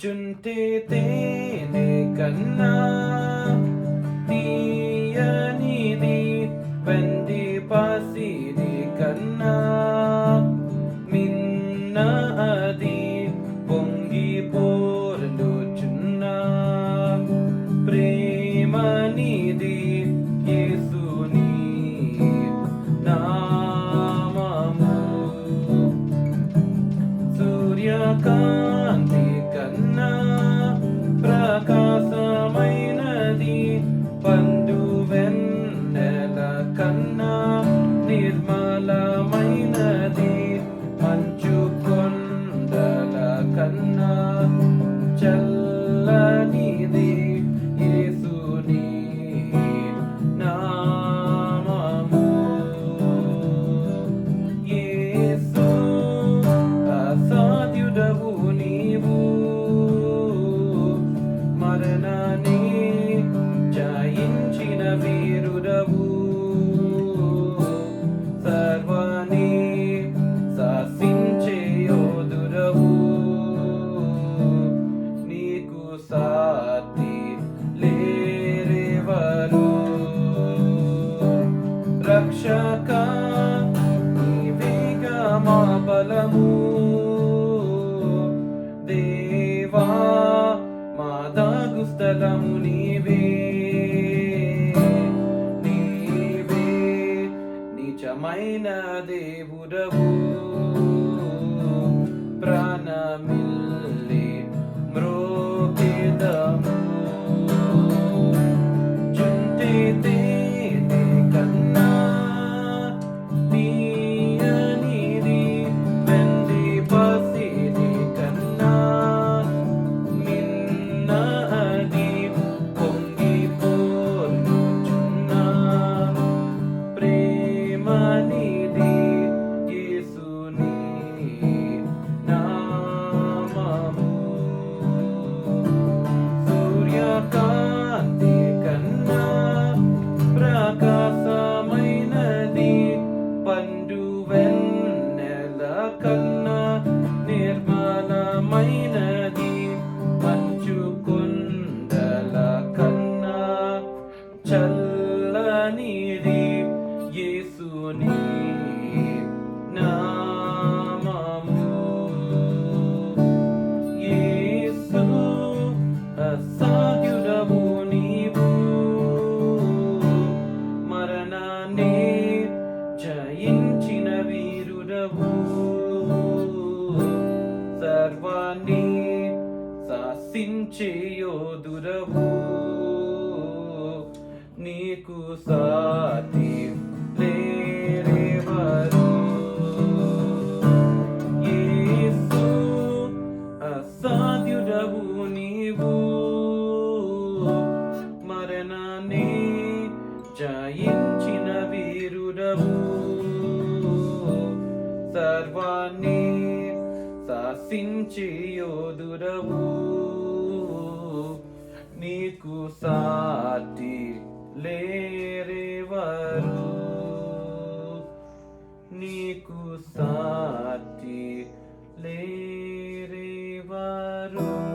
జుంటే తేనే కన్నా తీయనిది వెండి పాసిది కన్నా చల్లనిది రక్షక నీవేగా మా బలము దేవా మా దాగు స్థలము నీవే. నీవే నిజమైన దేవుడవు. ప్రాణమి నిర్మలమైనది మంచు కొండల కన్నా చల్లనిది యేసుని సర్వాన్ని శాసించే యోధుడవు నీకు సాటి లేరెవరు. యేసు అసాధ్యుడవు నీవు. మరణాన్ని జయించిన వీరుడవు. సర్వాన్ని శాసించి యోధురవు నీకు సాటి లేరేవరు. నీకు సాటి లేరేవరు.